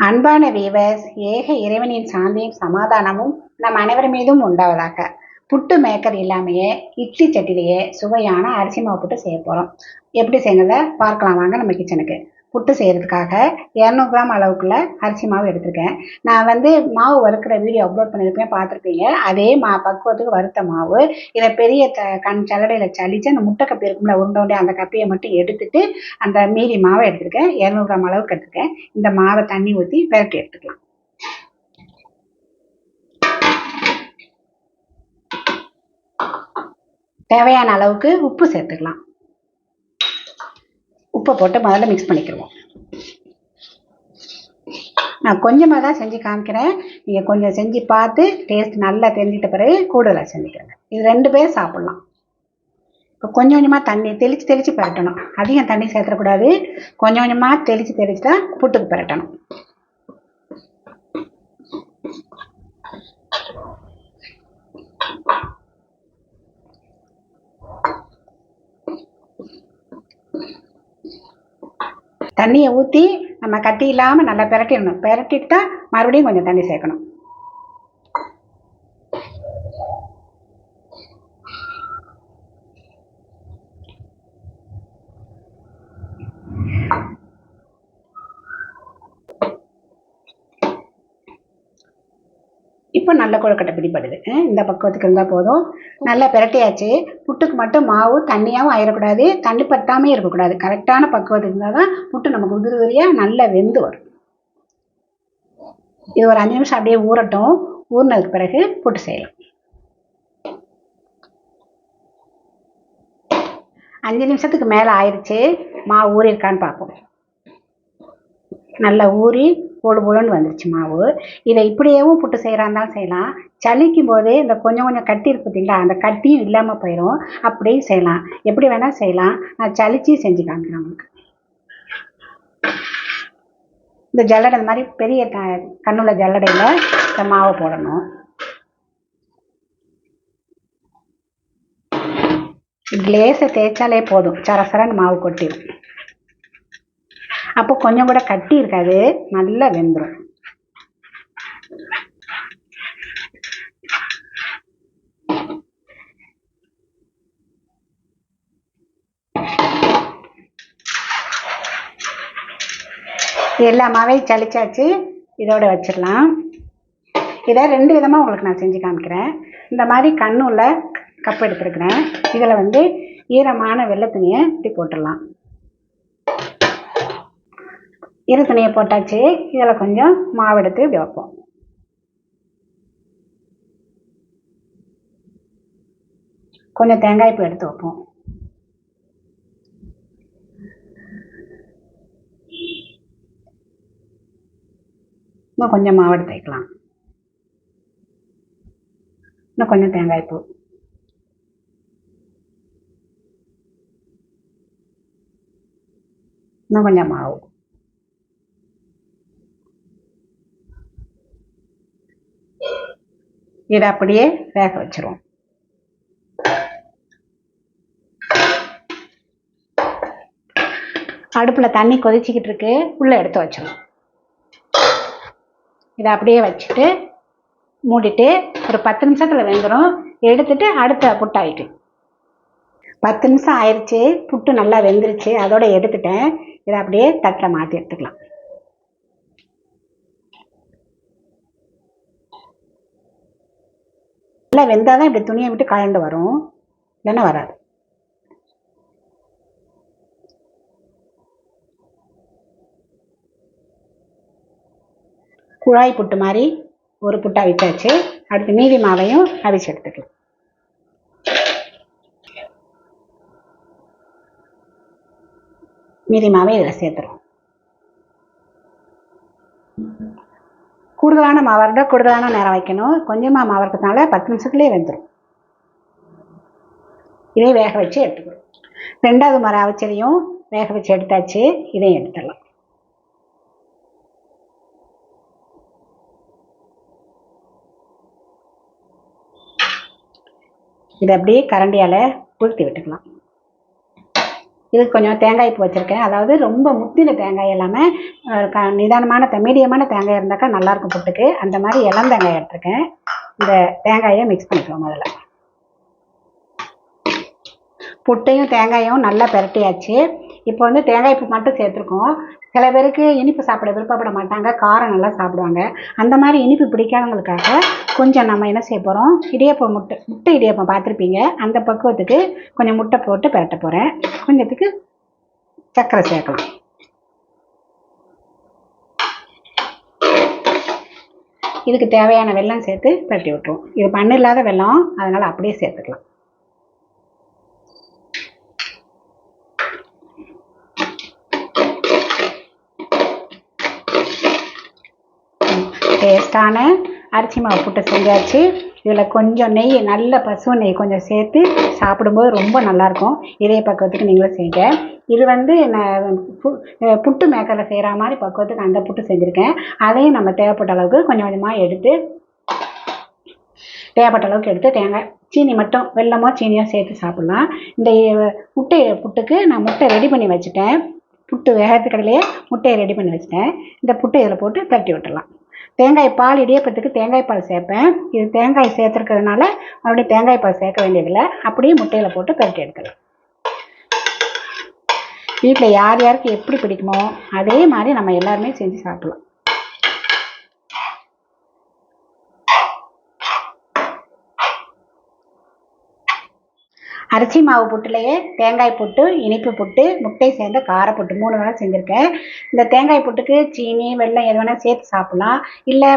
அன்பான வீவர்ஸ் ஏக இறைவனின் சாந்தியும் சமாதானமும் நம் அனைவர் மீதும் உண்டாவதாக. புட்டு மேக்கர் இல்லாமையே இட்லி சட்டிலேயே சுவையான அரிசி மாவு புட்டு செய்ய போகிறோம் எப்படி செய்யறத பார்க்கலாம். வாங்க நம்ம கிச்சனுக்கு புட்டு செய்கிறதுக்காக இரநூறு கிராம் அளவுக்குள்ள அரிசி மாவு எடுத்திருக்கேன். நான் வந்து மாவு வறுக்கிற வீடியோ அப்லோட் பண்ணியிருப்பேன் பார்த்துருப்பீங்க. அதே மா பக்குவத்துக்கு வறுத்த மாவு. இதை பெரிய த கண் சல்லடையில் சளிச்சு அந்த முட்டை கப்பி இருக்கும்ல உருண்டை அந்த கப்பியை மட்டும் எடுத்துட்டு அந்த மீதி மாவை எடுத்திருக்கேன். இரநூறு கிராம் அளவுக்கு எடுத்திருக்கேன். இந்த மாவை தண்ணி ஊற்றி விரட்டி எடுத்துக்கலாம். தேவையான அளவுக்கு உப்பு சேர்த்துக்கலாம். உப்பை போட்டு முதல்ல மிக்ஸ் பண்ணிக்கிடுவோம் நான் கொஞ்சமாக தான் செஞ்சு காமிக்கிறேன். நீங்கள் கொஞ்சம் செஞ்சு பார்த்து டேஸ்ட் நல்லா தெரிஞ்சிட்ட பிறகு கூடுதலாக செஞ்சுக்கிறேன் இது ரெண்டு பேர் சாப்பிட்லாம். இப்போ கொஞ்சம் கொஞ்சமாக தண்ணி தெளித்து தெளித்து பரட்டணும். அதிகம் தண்ணி சேர்த்துடக்கூடாது. கொஞ்சம் கொஞ்சமாக தெளித்து தெளித்து தான் புட்டுக்கு பரட்டணும். தண்ணியை ஊற்றி நம்ம கட்டி இல்லாமல் நல்லா பிரட்டிடணும். பிரட்டிட்டு தான் மறுபடியும் கொஞ்சம் தண்ணி சேர்க்கணும். இப்போ நல்ல கொழுக்கட்டை பிடிப்படுது இந்த பக்குவத்துக்கு இருந்தால் போதும். நல்லா பிரட்டியாச்சு. புட்டுக்கு மட்டும் மாவு தண்ணியாகவும் ஆயிடக்கூடாது தண்ணி பத்தாமே இருக்கக்கூடாது. கரெக்டான பக்குவத்துக்கு இருந்தால் தான் புட்டு நமக்கு உதிரி உதிரியாக நல்லா வெந்து வரும். இது ஒரு அஞ்சு நிமிஷம் அப்படியே ஊறட்டும். ஊறினதுக்கு பிறகு புட்டு செய்யலாம். அஞ்சு நிமிஷத்துக்கு மேலே ஆயிடுச்சு மாவு ஊறியிருக்கான்னு பார்ப்போம். நல்லா ஊறி பொழு பொழுன்னு வந்துருச்சு மாவு. இதை இப்படியேவும் புட்டு செய்கிறா இருந்தாலும் செய்யலாம். சலிக்கும் போதே இந்த கொஞ்சம் கொஞ்சம் கட்டி இருக்கு பார்த்தீங்களா அந்த கட்டியும் இல்லாமல் போயிடும் அப்படியும் செய்யலாம். எப்படி வேணால் செய்யலாம். நான் சளிச்சு செஞ்சு காமிக்கிறேன் உங்களுக்கு. இந்த ஜல்லடை இந்த மாதிரி பெரிய த கண்ணுள்ள ஜல்லடையில் இந்த மாவை போடணும். லேசை தேய்ச்சாலே போதும். சரசரன்னு மாவு கொட்டிடும் அப்போ கொஞ்சம் கூட கட்டி இருக்காது. நல்லா வெந்துடும் எல்லா மாவையும் சலிச்சாச்சு இதோட வச்சிடலாம் இதை ரெண்டு விதமாக உங்களுக்கு நான் செஞ்சு காமிக்கிறேன். இந்த மாதிரி கண்ணுள்ள கப் எடுத்துருக்கிறேன். இதில் வந்து ஈரமான வெள்ளை துணியை இப்படி போட்டுடலாம் இரு துணியை போட்டாச்சு. இதில் கொஞ்சம் மாவு எடுத்து இப்படி வைப்போம். கொஞ்சம் தேங்காய் பூ எடுத்து வைப்போம். இன்னும் கொஞ்சம் மாவு எடுத்து வைக்கலாம். இன்னும் கொஞ்சம் தேங்காய் பூ. இன்னும் கொஞ்சம் மாவு. இதை அப்படியே வேக வச்சிருவோம். அடுப்பில் தண்ணி கொதிச்சிக்கிட்டு இருக்கு. உள்ளே எடுத்து வச்சிடும் இதை அப்படியே வச்சுட்டு மூடிட்டு ஒரு பத்து நிமிஷத்தில் வெந்துடும் எடுத்துட்டு அடுத்த புட்டாயிட்டு. பத்து நிமிஷம் ஆயிடுச்சு புட்டு நல்லா வெந்துருச்சு. அதோட எடுத்துட்டேன். இதை அப்படியே தட்டில் மாற்றி எடுத்துக்கலாம். நல்லா வெந்தால் தான் இப்படி துணியை விட்டு கலண்டு வரும். இல்லைன்னா வராது. குழாய் புட்டு மாதிரி ஒரு புட்டா விட்டாச்சு. அடுத்து மீதி மாவையும் அவிச்சு எடுத்துக்கலாம். மீதி மாவை இதில் சேர்த்துருவோம். கூடுதலான மாவு இருந்தால் கூடுதலான நேரம் வைக்கணும். கொஞ்சமாக மாவு இருக்கிறதுனால பத்து நிமிஷத்துலேயே வெந்துடும் இதை வேக வச்சு எடுத்துக்கிறோம் ரெண்டாவது முறை அவிச்சதையும் வேக வச்சு எடுத்தாச்சு. இதையும் எடுத்துடலாம். இதை அப்படியே கரண்டியால் உளுத்தி விட்டுக்கலாம். இதுக்கு கொஞ்சம் தேங்காய் பூ வச்சுருக்கேன். அதாவது ரொம்ப முத்தின தேங்காய் இல்லாமல் க நிதானமான மீடியமான தேங்காய் இருந்தாக்கா நல்லாயிருக்கும் புட்டுக்கு. அந்த மாதிரி இளம் தேங்காய் எடுத்துருக்கேன். இந்த தேங்காயை மிக்ஸ் பண்ணிக்குவோம் அதில் புட்டையும் தேங்காயும் நல்லா பெரட்டியாச்சு. இப்போ வந்து தேங்காய் பூ மட்டும் சேர்த்துருக்கோம். சில பேருக்கு இனிப்பு சாப்பிட விருப்பப்பட மாட்டாங்க காரம் நல்லா சாப்பிடுவாங்க. அந்த மாதிரி இனிப்பு பிடிக்காதவங்களுக்காக கொஞ்சம் நம்ம என்ன செய்ய போகிறோம் இடியப்பம் முட்டை முட்டை இடியப்பம் பார்த்துருப்பீங்க. அந்த பக்குவத்துக்கு கொஞ்சம் முட்டை போட்டு பரட்ட போகிறேன் கொஞ்சத்துக்கு சர்க்கரை சேர்க்கலாம். இதுக்கு தேவையான வெல்லம் சேர்த்து பரட்டி விட்டுருவோம். இது பண்ணு இல்லாத வெல்லம் அதனால் அப்படியே சேர்த்துக்கலாம். டேஸ்ட்டான அரிசி மாவு புட்டு செஞ்சாச்சு. இதில் கொஞ்சம் நெய் நல்ல பசு நெய் கொஞ்சம் சேர்த்து சாப்பிடும்போது ரொம்ப நல்லாயிருக்கும். இதே பக்குவத்துக்கு நீங்களும் செய்யுங்க இது வந்து நான் புட்டு மேக்கரில் செய்கிற மாதிரி பக்குவத்துக்கு அந்த புட்டு செஞ்சுருக்கேன். அதையும் நம்ம தேவைப்பட்ட அளவுக்கு கொஞ்சம் கொஞ்சமாக எடுத்து தேவைப்பட்ட அளவுக்கு எடுத்து தேங்காய் சீனி மட்டும் வெல்லமோ சீனியோ சேர்த்து சாப்பிட்லாம். இந்த முட்டை புட்டுக்கு நான் முட்டை ரெடி பண்ணி வச்சுட்டேன். புட்டு வேகத்துக்கடலையே முட்டையை ரெடி பண்ணி வச்சுட்டேன். இந்த புட்டை இதில் போட்டு தட்டி விட்டுடலாம். தேங்காய் பால் இடியப்பத்துக்கு தேங்காய் பால் சேர்ப்பேன். இது தேங்காய் சேர்த்துருக்கிறதுனால மறுபடியும் தேங்காய் பால் சேர்க்க வேண்டியதில்லை. அப்படியே முட்டையில் போட்டு பெருட்டி எடுக்கலாம். வீட்டில் யார் யாருக்கு எப்படி பிடிக்குமோ அதே மாதிரி நம்ம எல்லாருமே செஞ்சு சாப்பிடலாம். அரிசி மாவு புட்டுலையே தேங்காய் புட்டு இனிப்பு புட்டு முட்டை சேர்ந்த காரப்புட்டு மூணு வேளை செஞ்சுருக்கேன். இந்த தேங்காய் புட்டுக்கு சீனி வெல்லம் எது வேணால் சேர்த்து சாப்பிட்லாம். இல்லை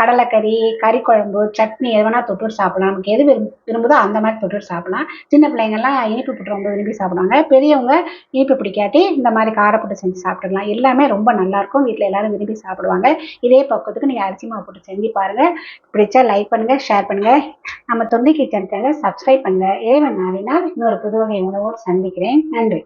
கடலைக்கறி கறி குழம்பு சட்னி எது வேணால் தொட்டுட்டு சாப்பிட்லாம். நமக்கு எது விரும்ப விரும்புதோ அந்த மாதிரி தொட்டுட்டு சாப்பிட்லாம். சின்ன பிள்ளைங்கள்லாம் இனிப்பு புட்டு ரொம்ப விரும்பி சாப்பிடுவாங்க. பெரியவங்க இனிப்பு பிடிக்காட்டி இந்த மாதிரி காரப்புட்டு செஞ்சு சாப்பிட்டுக்கலாம். எல்லாமே ரொம்ப நல்லாயிருக்கும். வீட்டில் எல்லாரும் விரும்பி சாப்பிடுவாங்க. இதே பக்கத்துக்கு நீங்கள் அரிசி மாவு போட்டு செஞ்சு பாருங்கள் பிடிச்சா லைக் பண்ணுங்கள் ஷேர் பண்ணுங்கள் நம்ம தொண்டை கிச்சனுக்காக சப்ஸ்கிரைப் பண்ணுங்கள் ஏவன் நாளினால் இன்னொரு புதுவகை உணவோடு சந்திக்கிறேன். நன்றி.